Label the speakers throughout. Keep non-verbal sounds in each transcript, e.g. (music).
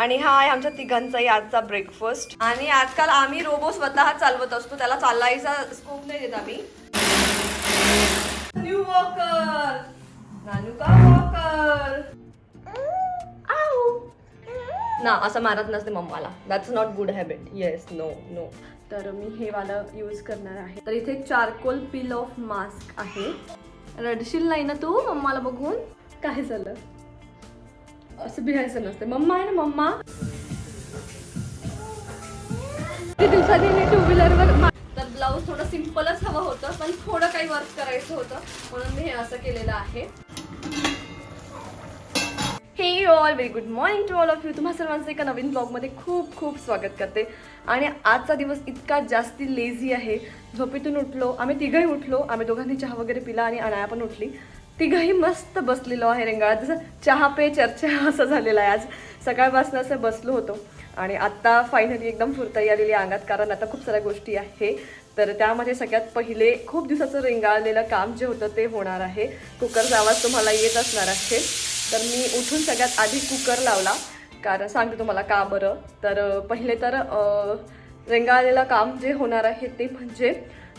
Speaker 1: आणि हा आहे आमच्या तिघांचाही आजचा ब्रेकफास्ट आणि आजकाल आम्ही रोबो स्वतः चालवत असतो. त्याला चालायचा स्कोप नाही देत आम्ही. न्यू वॉकर नानू का वॉकर ना असं मारत नसते मम्माला. That's not good habit yes no no तर मी हे वाला यूज करणार आहे. तर इथे चारकोल पील ऑफ मास्क आहे. रडशील नाही ना तू? मम्माला बघून? काय झालं? असं बिहायचं नसते. मम्मा आहे ना मम्मा? दिवसांनी मी टू व्हीलरवर तर ब्लाऊज थोडं सिम्पलच हवं होतं पण थोडं काही वर्क करायचं होतं. म्हणून मी हे असं केलेलं आहे. हे all very good morning to all of you तुम्हा सर्वांचं एका नवीन ब्लॉगमध्ये खूप खूप स्वागत करते. आणि आजचा दिवस इतका जास्ती लेझी आहे. झोपेतून उठलो आम्ही तिघही उठलो. आम्ही दोघांनी चहा वगैरे पिला आणि अनाया पण उठली. तिघही मस्त बसलेलो आहे रेंगाळात. जसं चहा पे चर्चा (laughs) असं झालेलं आहे आज. सकाळपासून असं बसलो होतो. आणि आत्ता फायनली एकदम फुरताई आलेली अंगात कारण आता खूप साऱ्या गोष्टी आहे. तर त्यामध्ये सगळ्यात पहिले खूप दिवसाचं रेंगाळलेलं काम जे होतं ते होणार आहे. कुकरचा आवाज तुम्हाला येत असणार आहे. तर मी उठून सगळ्यात आधी कुकर लावला कारण सांगते तुम्हाला का बरं. तर पहिले तर रेंगाळलेलं काम जे होणार आहे ते म्हणजे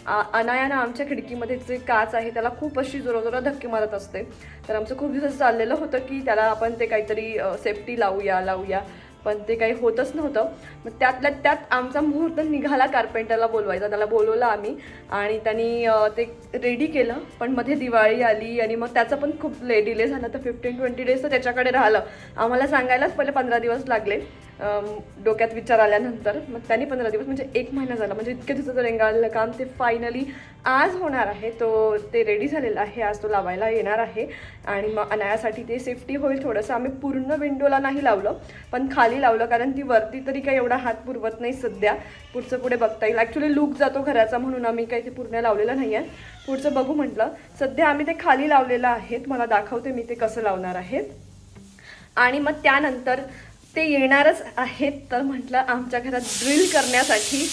Speaker 1: अनायानं आमच्या खिडकीमध्ये जे काच आहे त्याला खूप अशी जोराजोरा धक्के मारत असते. तर आमचं खूप दिवस चाललेलं होतं की त्याला आपण ते काहीतरी सेफ्टी लावूया लावूया. पण ते काही होतच नव्हतं. मग त्यातल्या त्यात आमचा मुहूर्त निघाला कार्पेंटरला बोलवायचा. त्याला बोलवलं आम्ही आणि त्यांनी ते रेडी केलं. पण मध्ये दिवाळी आली आणि मग त्याचं पण खूप ले डिले झालं. तर फिफ्टीन ट्वेंटी डेज तर त्याच्याकडे राहिलं. आम्हाला सांगायलाच पहिले पंधरा दिवस लागले. डोक्यात विचार आल्यानंतर मग त्यांनी पंधरा दिवस म्हणजे एक महिना झाला म्हणजे इतके दिवसाचं रेंगाळलेलं काम ते फायनली आज होणार आहे. तो ते रेडी झालेलं आहे आज तो लावायला येणार आहे. आणि मग अनायासाठी ते सेफ्टी होईल थोडंसं. आम्ही पूर्ण विंडोला नाही लावलं पण खाली लावलं कारण ती वरती तरी काही एवढा हात पुरवत नाही सध्या. पुढचं पुढे बघता येईल. ॲक्च्युली लूक जातो घराचा म्हणून आम्ही काही ते पूर्ण लावलेलं नाही आहे. पुढचं बघू म्हटलं. सध्या आम्ही ते खाली लावलेलं आहे मला दाखवते मी ते कसं लावणार आहे आणि मग त्यानंतर ते येणारच आहेत तर म्हटलं आमच्या घरात ड्रिल करण्यासाठी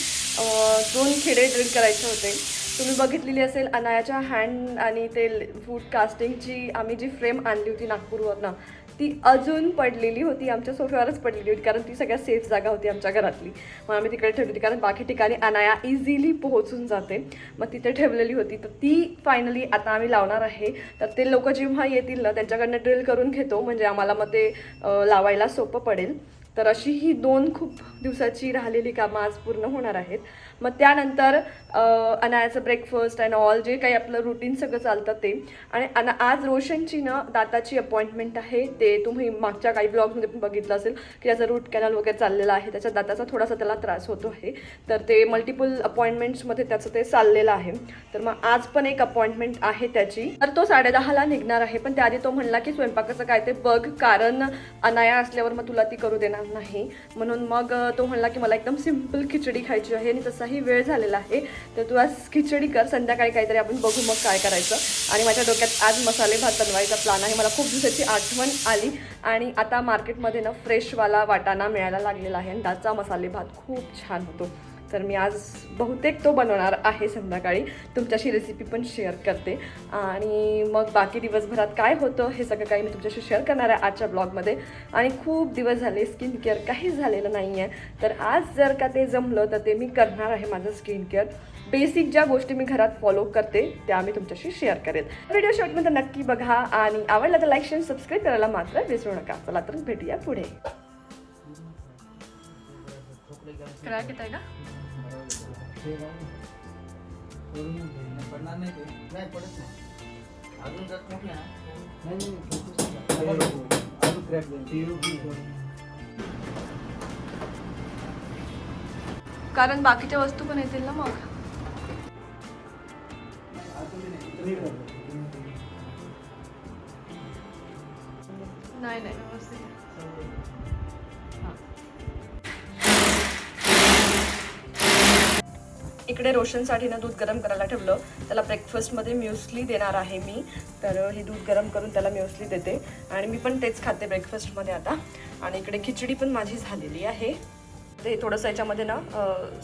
Speaker 1: दोन खिडे ड्रिल करायचे होते. तुम्ही बघितलेली असेल अनायाच्या हँड आणि ते फूड कास्टिंगची आम्ही जी फ्रेम आणली होती नागपूरवरनं ती अजून पडलेली होती आमच्या सोफ्यावरच पडलेली होती कारण ती सगळ्यात सेफ जागा होती आमच्या घरातली. मग आम्ही तिकडे ठेवली होती कारण बाकी ठिकाणी अनाया इझिली पोहोचून जाते. मग तिथे ठेवलेली होती. तर ती फायनली आता आम्ही लावणार आहे. तर ते लोक जेव्हा येतील ना त्यांच्याकडनं ड्रिल करून घेतो. म्हणजे आम्हाला मग ते लावायला सोपं पडेल. तर अशी ही दोन खूप दिवसाची राहिलेली कामं आज पूर्ण होणार आहेत. मग त्यानंतर अनायाचं ब्रेकफास्ट अँड ऑल जे काही आपलं रुटीन सगळं चालतं ते. आणि अना आज रोशनची ना दाताची अपॉइंटमेंट आहे. ते तुम्ही मागच्या काही ब्लॉगमध्ये पण बघितलं असेल की त्याचा रूट कॅनल वगैरे चाललेला आहे. त्याच्या दाताचा थोडासा त्याला त्रास होतो आहे. तर ते मल्टिपल अपॉइंटमेंट्समध्ये त्याचं ते चाललेलं आहे. तर मग आज पण एक अपॉइंटमेंट आहे त्याची. तर तो साडेदहाला निघणार आहे. पण त्याआधी तो म्हणला की स्वयंपाकाचं काय ते बघ. कारण अनाया असल्यावर मग तुला ती करू देणार नाही. म्हणून मग तो म्हणला की मला एकदम सिंपल खिचडी खायची आहे. आणि तसाही वेळ झालेला आहे. तर तू आज खिचडी कर संध्याकाळी काहीतरी आपण बघू मग काय करायचं. आणि माझ्या डोक्यात आज मसाले भात बनवायचा प्लॅन आहे. मला खूप दिवसाची आठवण आली. आणि आता मार्केटमध्ये ना फ्रेशवाला वाटाणा मिळायला लागलेला आहे. आणि त्याचा मसाले भात खूप छान होतो. तर मी आज बहुतेक तो बनवणार आहे संध्याकाळी. तुमच्याशी रेसिपी पण शेअर करते. आणि मग बाकी दिवसभरात काय होतं हे सगळं काही मी तुमच्याशी शेअर करणार आहे आजच्या ब्लॉगमध्ये आणि खूप दिवस झाले स्किन केअर काहीच झालेलं नाही आहे तर आज जर का ते जमलं तर ते मी करणार आहे माझं स्किन केअर बेसिक ज्या गोष्टी मी घरात फॉलो करते त्या मी तुमच्याशी शेअर करेल. व्हिडिओ शॉर्टमध्ये नक्की बघा आणि आवडला तर लाईक शेअर सबस्क्राईब करायला मात्र विसरू नका. चला तर भेटूया पुढे. क्रॅक येत आहे का?
Speaker 2: पडणार नाही ते. नाही पडत नाही. अजून जर मोठी
Speaker 1: कारण बाकीच्या वस्तू पण येतील ना मग? नाही नाही व्यवस्थित इकडे रोशनसाठी ना दूध गरम करायला ठेवलं. त्याला ब्रेकफास्टमध्ये म्युसली देणार आहे मी. तर हे दूध गरम करून त्याला म्युसली देते. आणि मी पण तेच खाते ब्रेकफास्टमध्ये आता. आणि इकडे खिचडी पण माझी झालेली आहे. ते थोडंसं याच्यामध्ये ना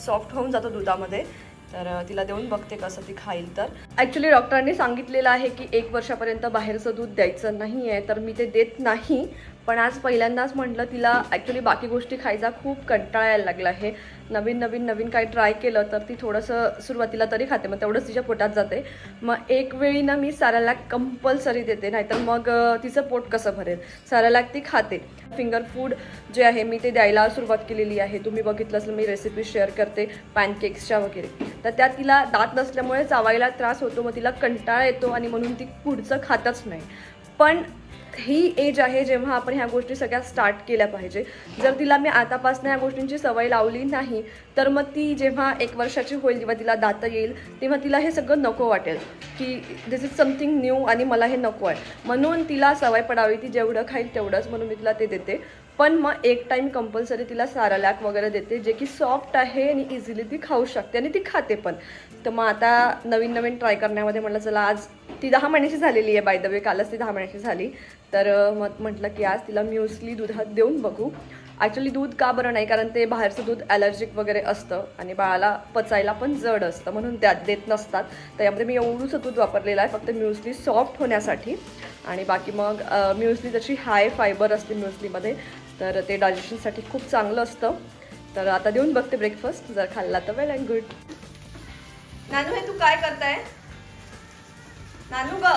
Speaker 1: सॉफ्ट होऊन जातं दुधामध्ये. तर तिला देऊन बघते कसं ती खाईल तर. ॲक्च्युली डॉक्टरांनी सांगितलेलं आहे की एक वर्षापर्यंत बाहेरचं दूध द्यायचं नाही आहे तर मी ते देत नाही. पण आज पहिल्यांदाच म्हटलं तिला ॲक्च्युली बाकी गोष्टी खायचा खूप कंटाळा यायला लागला आहे. नवीन नवीन नवीन काही ट्राय केलं तर ती थोडंसं सुरुवातीला तरी खाते मग तेवढंच तिच्या पोटात जाते. मग एक वेळी ना मी साऱ्याला कंपल्सरी देते नाहीतर मग तिचं पोट कसं भरेल? साऱ्याला ती खाते. फिंगर फूड जे आहे मी ते द्यायला सुरुवात केलेली आहे. तुम्ही बघितलं असलं मी रेसिपी शेअर करते पॅनकेक्सच्या वगैरे. तर त्या तिला दात नसल्यामुळे चावायला त्रास होतो मग तिला कंटाळा येतो आणि म्हणून ती पुढचं खातच नाही. पण ही एज आहे जेव्हा आपण ह्या गोष्टी सगळ्या स्टार्ट केल्या पाहिजे. जर तिला मी आतापासून ह्या गोष्टींची सवय लावली नाही तर मग ती जेव्हा एक वर्षाची होईल जेव्हा तिला दाता येईल तेव्हा तिला हे सगळं नको वाटेल. की दिस इज समथिंग न्यू आणि मला हे नको आहे. म्हणून तिला सवय पडावी ती जेवढं खाईल तेवढंच म्हणून मी तिला ते देते. पण मग एक टाईम कंपल्सरी तिला सारा लॅक वगैरे देते जे की सॉफ्ट आहे आणि इझिली ती खाऊ शकते आणि ती खाते पण. तर मग आता नवीन नवीन ट्राय करण्यामध्ये म्हटलं चला आज ती दहा महिन्याची झालेली आहे बाय द वे कालच ती दहा महिन्याची झाली. तर मग म्हटलं की आज तिला म्युसली दुधात देऊन बघू. ॲक्च्युली दूध का बरं नाही? कारण ते बाहेरचं दूध ॲलर्जिक वगैरे असतं आणि बाळाला पचायला पण जड असतं म्हणून त्यात देत नसतात. तर यामध्ये मी एवढंसं दूध वापरलेलं आहे फक्त म्युसली सॉफ्ट होण्यासाठी. आणि बाकी मग म्युसली जशी हाय फायबर असते म्युसलीमध्ये तर ते डायजेशनसाठी खूप चांगलं असतं. तर आता देऊन बघते ब्रेकफास्ट जर खाल्ला तर वेल अँड गुड नानू हे तू काय करताय? नानू ग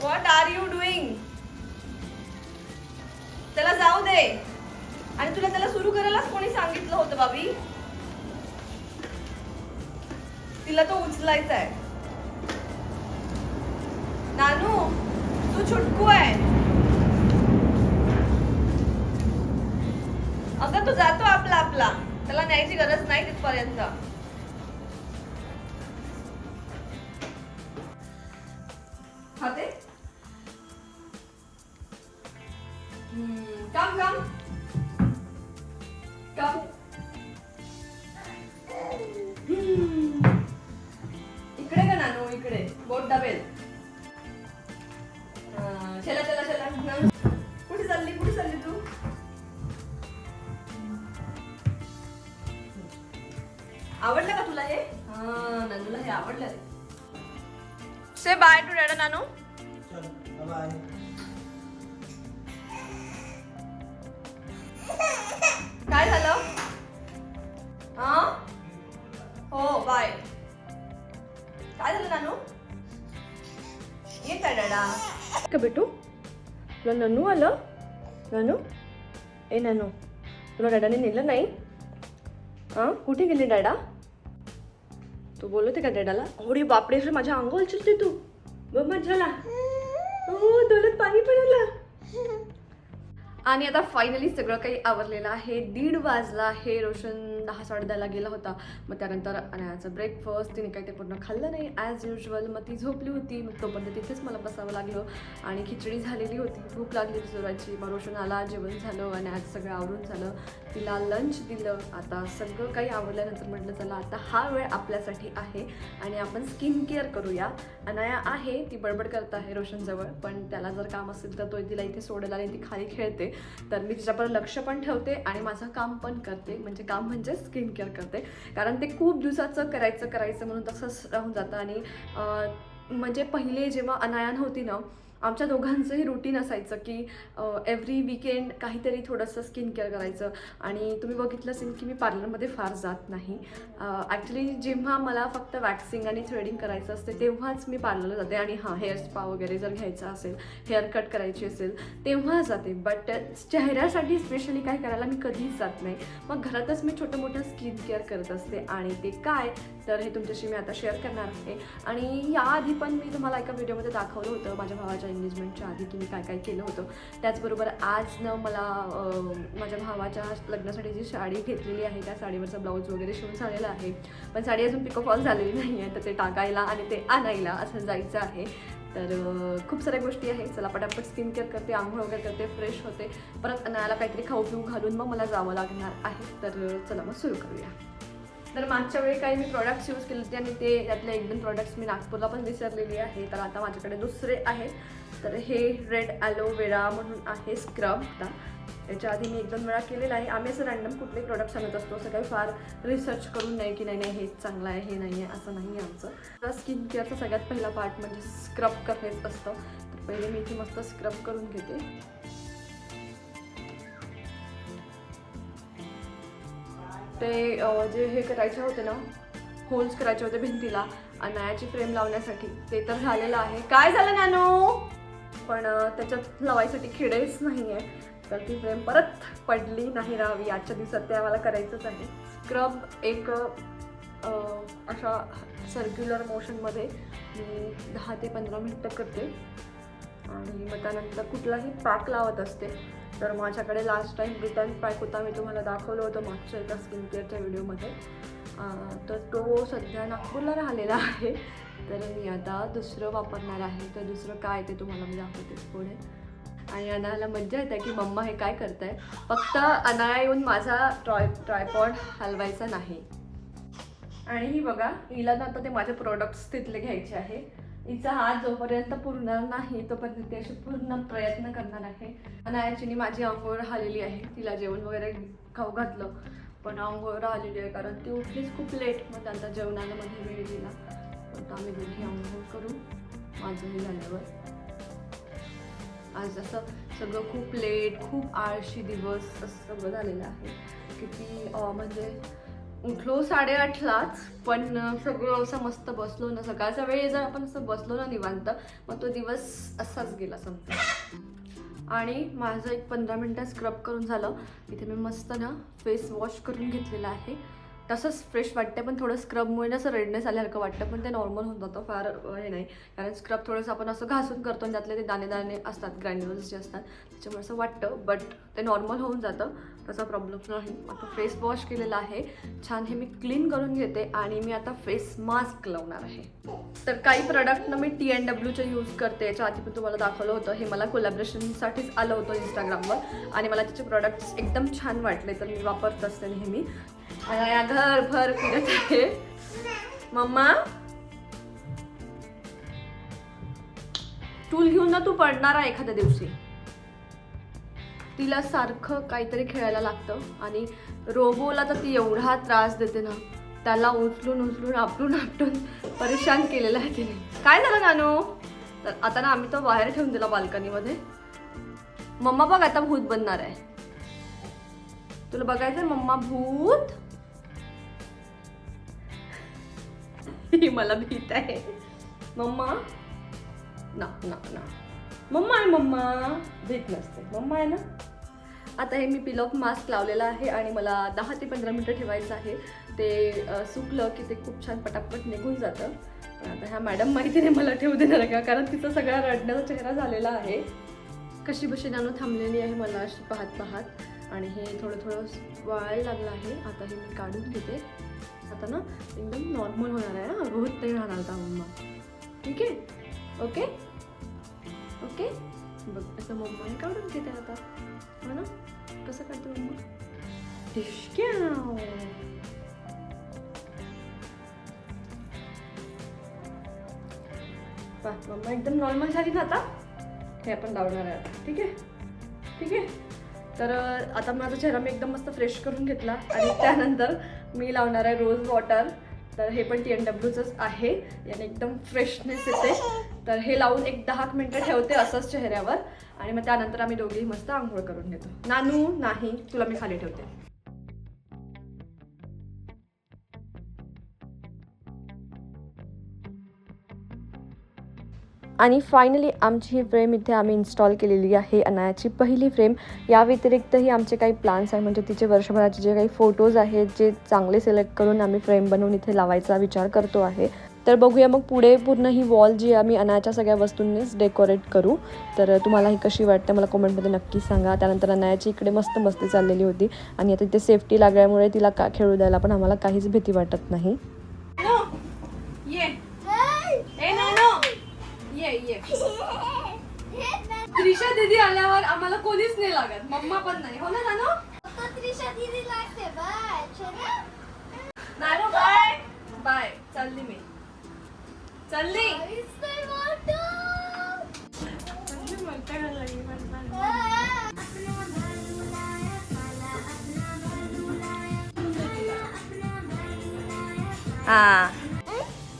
Speaker 1: व्हॉट आर यू डुईंग त्याला जाऊ दे. आणि तुला त्याला सुरू करायलाच कोणी सांगितलं होतं बाबी तिला तो उचलायचा आहे नानू तू छुटकू आहे. अगं तू जातो आपला आपला. त्याला न्यायची गरज नाही तिथपर्यंत. तुला ननू आलं. ननू? ए ननू. तुला डॅडाने नेलं नाही? हां कुठे गेली डॅडा? तू बोलवते का डॅडाला? अरे बापडे रे माझ्या अंगावर उचलते तू. बघ मजा हो डोळ्यात पाणी पण आलं आणि आता फायनली सगळं काही आवरलेलं आहे. दीड वाजला आहे रोशन. दहा साडेदहाला गेला होता. मग त्यानंतर अनायाचं ब्रेकफास्ट तिने काही ते पूर्ण खाल्लं नाही. ॲज युजल मग ती झोपली होती. मग तोपर्यंत तिथेच मला बसावं लागलं. आणि खिचडी झालेली होती. भूक लागली जोराची मग रोशन आला जेवण झालं आणि आज सगळं आवरून झालं. तिला लंच दिलं. आता सगळं काही आवडल्यानंतर म्हटलं चला आता हा वेळ आपल्यासाठी आहे आणि आपण स्किन केअर करूया. अनाया आहे. ती बडबड करत आहे रोशनजवळ पण त्याला जर काम असेल तर तो तिला इथे सोडेल आणि ती खाली खेळते. तर मी तिच्यापर्यंत लक्ष पण ठेवते आणि माझं काम पण करते. म्हणजे काम म्हणजे स्किन केअर करते. कारण ते खूप दिवसाचं करायचं करायचं म्हणून तसंच राहून जातं. आणि म्हणजे पहिले जेव्हा अनायान होती ना आमच्या दोघांचंही रुटीन असायचं की एव्हरी वीकेंड काहीतरी थोडंसं स्किन केअर करायचं. आणि तुम्ही बघितलं असेल की मी पार्लरमध्ये फार जात नाही. ॲक्च्युली जेव्हा मला फक्त वॅक्सिंग आणि थ्रेडिंग करायचं असते तेव्हाच मी पार्लरला जाते. आणि हां हेअर स्पा वगैरे जर घ्यायचा असेल हेअर कट करायची असेल तेव्हा जाते. बट चेहऱ्यासाठी स्पेशली काय करायला मी कधीच जात नाही. मग घरातच मी छोटं मोठं स्किन केअर करत असते. आणि ते काय? तर हे तुमच्याशी मी आता शेअर करणार आहे. आणि याआधी पण मी तुम्हाला एका व्हिडिओमध्ये दाखवलं होतं माझ्या भावाच्या एंगेजमेंटच्या आधी की मी काय काय केलं होतं. त्याचबरोबर आज न मला माझ्या भावाच्या लग्नासाठी जी साडी घेतलेली आहे त्या साडीवरचा ब्लाऊज वगैरे शिवून झालेला आहे. पण साडी अजून पिकोफॉल झालेली नाही आहे तर ते टाकायला आणि ते आणायला असं जायचं आहे. तर खूप साऱ्या गोष्टी आहेत. चला पटापट स्किन केअर करते आंघोळ वगैरे करते फ्रेश होते. परत अन्नाला काहीतरी खाऊ पिऊ घालून मग मला जावं लागणार आहे. तर चला मग सुरू करूया. तर मागच्या वेळी काही मी प्रॉडक्ट्स यूज केले होते आणि ते त्यातले एक दोन प्रॉडक्ट्स मी नागपूरला पण विसरलेली आहे. तर आता माझ्याकडे दुसरे आहेत तर हे रेड ॲलोवेरा म्हणून आहे स्क्रब आता याच्या आधी मी एक दोन वेळा केलेलं आहे. आम्ही असं रँडम कुठले प्रोडक्ट्स आणत असतो. असं काही फार रिसर्च करून नाही की नाही नाही हे चांगलं आहे हे नाही आहे असं नाही आहे आमचं. तर स्किन केअरचा सगळ्यात पहिला पार्ट म्हणजे स्क्रब करणेच असतं. तर पहिले मी इथे मस्त स्क्रब करून घेते. ते जे हे करायचे होते ना होल्स करायचे होते भिंतीला अनायाची फ्रेम लावण्यासाठी ते तर झालेलं आहे. काय झालं नानो? पण त्याच्यात लावायसाठी खिडेच नाही आहे तर ती फ्रेम परत पडली नाही राहावी. आजच्या दिवसात ते आम्हाला करायचंच आहे. स्क्रब एक अशा सर्क्युलर मोशनमध्ये मी दहा ते पंधरा मिनटं करते. आणि मग त्यानंतर कुठलाही पॅक लावत असते. तर माझ्याकडे लास्ट टाईम रिटर्न पॅक होता मी तुम्हाला दाखवलं होतं मागच्या एका स्किन केअरच्या व्हिडिओमध्ये तर तो सध्या नागपूरला राहिलेला आहे. तर मी आता दुसरं वापरणार आहे. तर दुसरं काय ते तुम्हाला मी दाखवते पुढे. आणि अनायाला मज्जा येते की मम्मा हे काय करताय. फक्त अनाया येऊन माझा ट्रॉय ट्रायपॉड हलवायचा नाही. आणि ही बघा हिला ना आता ते माझे प्रोडक्ट्स तिथले घ्यायचे आहे. हिचा हात जोपर्यंत पुरणार नाही तोपर्यंत ती अशी पूर्ण प्रयत्न करणार आहे. आणि ॲक्च्युली माझी अंघोळ राहिलेली आहे. तिला जेवण वगैरे खाऊ घातलं पण अंघोळ राहिलेली आहे कारण ती उठलीच खूप लेट मग त्यांचा जेवणाला मध्ये वेळ दिला. पण आम्ही दोघी अंघोळ करू. माझंही झाल्यावर. आज असं सगळं खूप लेट खूप आळशी दिवस असं सगळं झालेलं आहे. किती म्हणजे उठलो साडेआठलाच पण सगळं असं मस्त बसलो ना सकाळच्या वेळी जर आपण असं बसलो ना निवांत मग तो दिवस असाच गेला समजा आणि माझं एक पंधरा मिनटं स्क्रब करून झालं. इथे मी मस्त ना फेस वॉश करून घेतलेला आहे. तसंच फ्रेश वाटते पण थोडं स्क्रबमुळे असं रेडनेस आल्यासारखं वाटतं. पण ते नॉर्मल होऊन जातं फार हे नाही. कारण स्क्रब थोडंसं आपण असं घासून करतो आणि त्यातले ते दाणे दाणे असतात ग्रॅन्युअल्स जे असतात त्याच्यामुळे असं वाटतं. बट ते नॉर्मल होऊन जातं तसा प्रॉब्लेम नाही. आता फेस वॉश केलेला आहे. छान हे मी क्लीन करून घेते आणि मी आता फेस मास्क लावणार आहे. तर काही प्रॉडक्टनं मी टी एन डब्ल्यूचे यूज करते. याच्या आधी पण तुम्हाला दाखवलं होतं. हे मला कोलॅबरेशनसाठीच आलं होतं इंस्टाग्रामवर आणि मला त्याचे प्रॉडक्ट्स एकदम छान वाटले तर मी वापरत असते नेहमी. या घरभर फिरत आहे. मम्मा? टूल घेऊन ना तू पडणार आहे एखाद्या दिवशी. तिला सारखं काहीतरी खेळायला लागतं आणि रोबोला तर ती एवढा त्रास देते ना. त्याला उचलून उचलून आपटून आपटून परेशान केलेलं आहे तिने. काय झालं नानू? तर आता ना आम्ही तो बाहेर ठेवून दिला बाल्कनीमध्ये. मम्मा बघ आता भूत बनणार आहे. तुला बघायचं मम्मा भूत? ही मला भीत आहे. मम्मा? ना ना ना. मम्मा आहे मम्मा. भीत नसते. मम्मा आहे ना? आता हे मी पिलॉफ मास्क लावलेला आहे आणि मला दहा ते पंधरा मिनटं ठेवायचं आहे. ते सुकलं की ते खूप छान पटापट निघून जातं. आता ह्या मॅडम माहिती नाही मला ठेवू देणार का? कारण तिचा सगळा रडण्याचा चेहरा झालेला आहे. कशी बशी नानू थांबलेली आहे मला अशी पाहत पाहत आणि हे थोडं थोडं वाळायला लागलं आहे. आता हे मी काढून घेते. आता ना एकदम नॉर्मल होणार आहे ना बहुत तरी राहणार आता मम्मा ठीक आहे? ओके? ओके? बघ असं मम्माने काढून घेते आता. हो ना? कसं काढते मम्मा टिशक्याव मम्मा एकदम नॉर्मल झाली ना आता? हे आपण लावणार आहे आता. ठीक आहे? ठीक आहे? तर आता माझा चेहरा मी एकदम मस्त फ्रेश करून घेतला आणि (laughs) त्यानंतर मी लावणार आहे रोज वॉटर तर हे पण टी एन डब्ल्यूचंच आहे. याने एकदम फ्रेशनेस येते. तर हे लावून एक दहा मिनटं ठेवते असंच चेहऱ्यावर. आणि मग त्यानंतर आम्ही दोघेही मस्त आंघोळ करून घेतो. नानू नाही तुला मी खाली ठेवते. आणि फायनली आमची ही फ्रेम इथे आम्ही इन्स्टॉल केलेली आहे अनायाची. पहिली फ्रेम या व्यतिरिक्तही आमचे काही प्लान्स आहे. म्हणजे तिचे वर्षभराचे जे काही फोटोज आहेत जे चांगले सिलेक्ट करून आम्ही फ्रेम बनवून इथे लावायचा विचार करतो आहे. तर बघूया मग पुढे पूर्ण ही वॉल जी आम्ही अनायाच्या सगळ्या वस्तूंनीच डेकोरेट करू. तर तुम्हाला ही कशी वाटते मला कमेंटमध्ये नक्की सांगा. त्यानंतर अनायाची इकडे मस्त मस्ती चाललेली होती. आणि आता तिथे सेफ्टी लागल्यामुळे तिला का खेळू द्यायला पण आम्हाला काहीच भीती वाटत नाही ये ए नानो ये ये त्रिशा दीदी आल्यावर आम्हाला कोणीच नाही लागत. मम्मा पण नाही. हो ना नानो?
Speaker 3: त्रिशा दिदी लागते. बाय.
Speaker 1: नानो बाय. बाय. चालली मी. चालली? हा.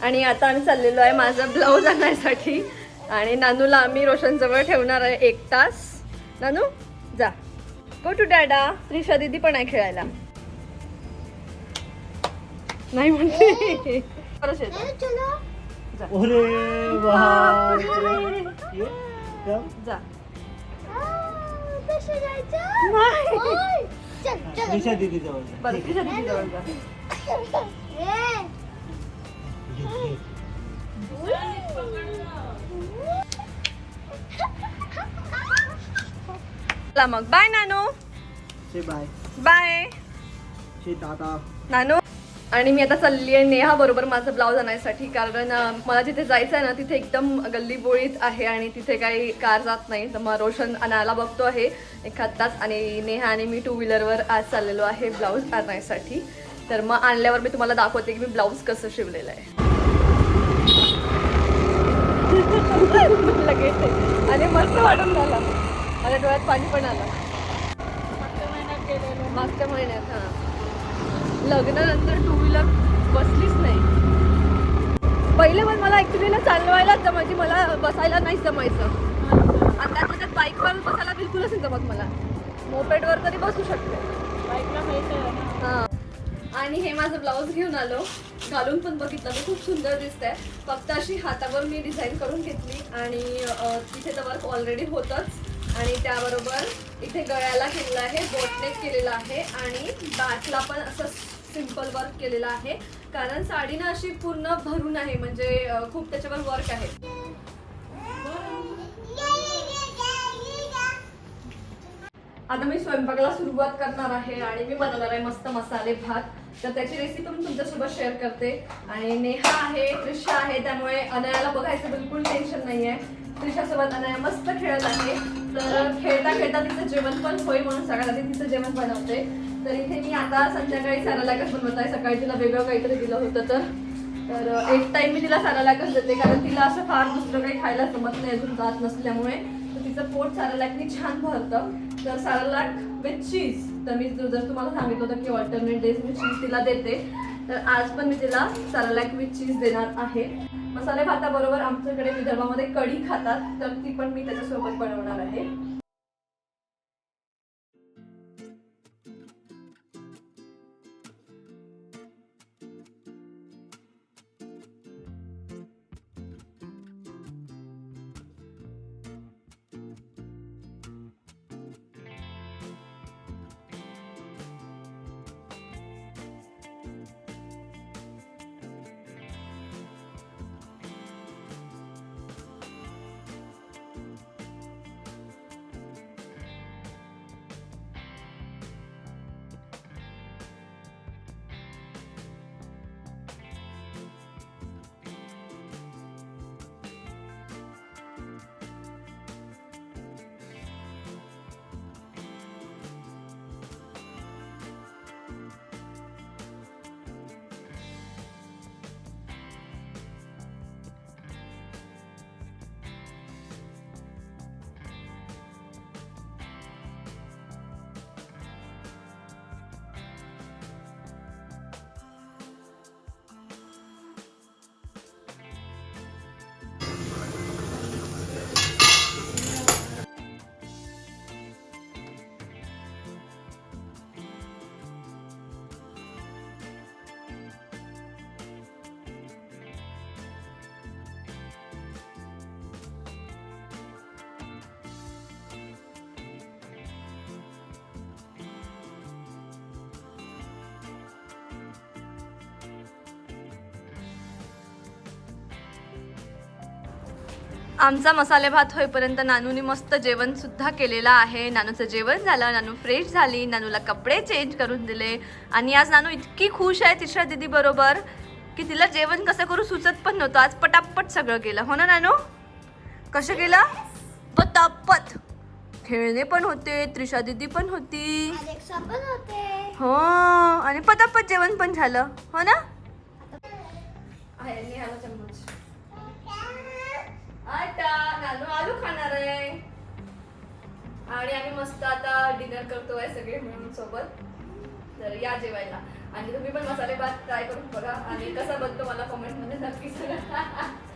Speaker 1: आणि आता आम्ही चाललेलो आहे माझा ब्लाऊज आणण्यासाठी आणि नानूला आम्ही रोशनजवळ ठेवणार आहे एक तास. नानू जा. गो टू डॅडा त्रिशा दीदी पण आहे खेळायला. नाही म्हणते. परत शेत
Speaker 3: ए, चलो.
Speaker 2: अरे बापरे. ये, कम.
Speaker 1: जा.
Speaker 3: आ, कसं जायचं?
Speaker 1: नाही.
Speaker 3: ओय, चल चल.
Speaker 2: निशा दीदी जवळ जा.
Speaker 1: चला मग. Bye Nanu. Bye
Speaker 2: tata.
Speaker 1: Nanu. आणि मी आता चालली आहे नेहा बरोबर माझं ब्लाऊज आणायसाठी. कारण मला जिथे जायचं आहे ना तिथे एकदम गल्ली बोळीत आहे आणि तिथे काही कार जात नाही. तर मग रोशन आणायला बघतो आहे. एखाद तास. आणि नेहा आणि मी टू व्हीलरवर आज चाललेलो आहे ब्लाऊज आणायसाठी. तर मग आणल्यावर मी तुम्हाला दाखवते की मी ब्लाऊज कसं शिवलेलं आहे. (laughs) लगेच. आणि मस्त वाटून झाला. माझ्या डोळ्यात पाणी पण आलं. मागच्या महिन्यात हां. लग्नानंतर टू व्हीलर बसलीच नाही. पहिले पण मला ऍक्च्युली ना चालवायलाच जमायची मला बसायला नाही जमायचं. त्यात त्याच्यात बाईकवर बसायला बिलकुलच नाही जमत मला. मोपेडवर तरी बसू शकते. हां. आणि हे माझं ब्लाऊज घेऊन आलो. घालून पण बघितलं तर खूप सुंदर दिसतंय. फक्त अशी हातावर मी डिझाईन करून घेतली आणि तिथे तर वर्क ऑलरेडी होतंच. आणि त्याबरोबर इथे गळ्याला केलेलं आहे बोटनेक केलेलं आहे आणि बॅकला पण असं सिंपल वर्क केलेलं आहे. कारण साडी ना अशी पूर्ण भरून आहे म्हणजे खूप त्याच्यावर वर्क आहे. आता मी स्वयंपाकाला सुरुवात करणार आहे आणि मी बनवणार आहे मस्त मसाले भात. तर त्याची रेसिपी मी तुमच्यासोबत शेअर करते. आणि नेहा आहे त्रिशा आहे त्यामुळे अनयाला बघायचं बिलकुल टेन्शन नाही आहे त्रिशासोबत अनया मस्त खेळत आहे. तर खेळता खेळता तिचं जेवण पण होईल म्हणून सगळ्यात आधी तिचं जेवण बनवते. तर इथे मी आता संध्याकाळी सारा लागत बनवत आहे सकाळी तिला वेगळं काहीतरी दिलं होतं तर. तर एक टाईम मी तिला सारा लागत देते. कारण तिला असं फार दुसरं काही खायला जमत नाही अजून जात नसल्यामुळे. तर तिचं पोट सारा सारालाकनी छान भरतं. तर सारा सारालाक विथ चीज तर मी जर तुम्हाला सांगितलं होतं की ऑल्टरनेट डेज मी चीज तिला देते तर आज पण मी तिला सारालाक विथ चीज देणार आहे. मसाले भाताबरोबर आमच्याकडे विदर्भामध्ये कढी खातात तर ती पण मी त्याच्यासोबत बनवणार आहे. आमचा मसाले भात होईपर्यंत नानूनी मस्त जेवण सुद्धा केलेलं आहे. नानूचं जेवण झालं नानू फ्रेश झाली नानूला कपडे चेंज करून दिले. आणि आज नानू इतकी खुश आहे तिच्या दीदी बरोबर की तिला जेवण कसं करू सुचत पण नव्हतं. आज पटापट सगळं केलं हो ना नानू? कसं केलं पटापट. खेळणे पण होते त्रिशा दीदी पण होती.
Speaker 3: अलेक्सा पण होते.
Speaker 1: हो आणि पटापट जेवण पण झालं. हो ना? आता नानू आलू खाणार आहे. आणि आम्ही मस्त आता डिनर करतोय सगळे मिळून सोबत. तर या जेवायला. आणि तुम्ही पण मसाले भात ट्राय करून बघा. आणि कसा बनतो मला कमेंटमध्ये नक्की सांगा. (laughs)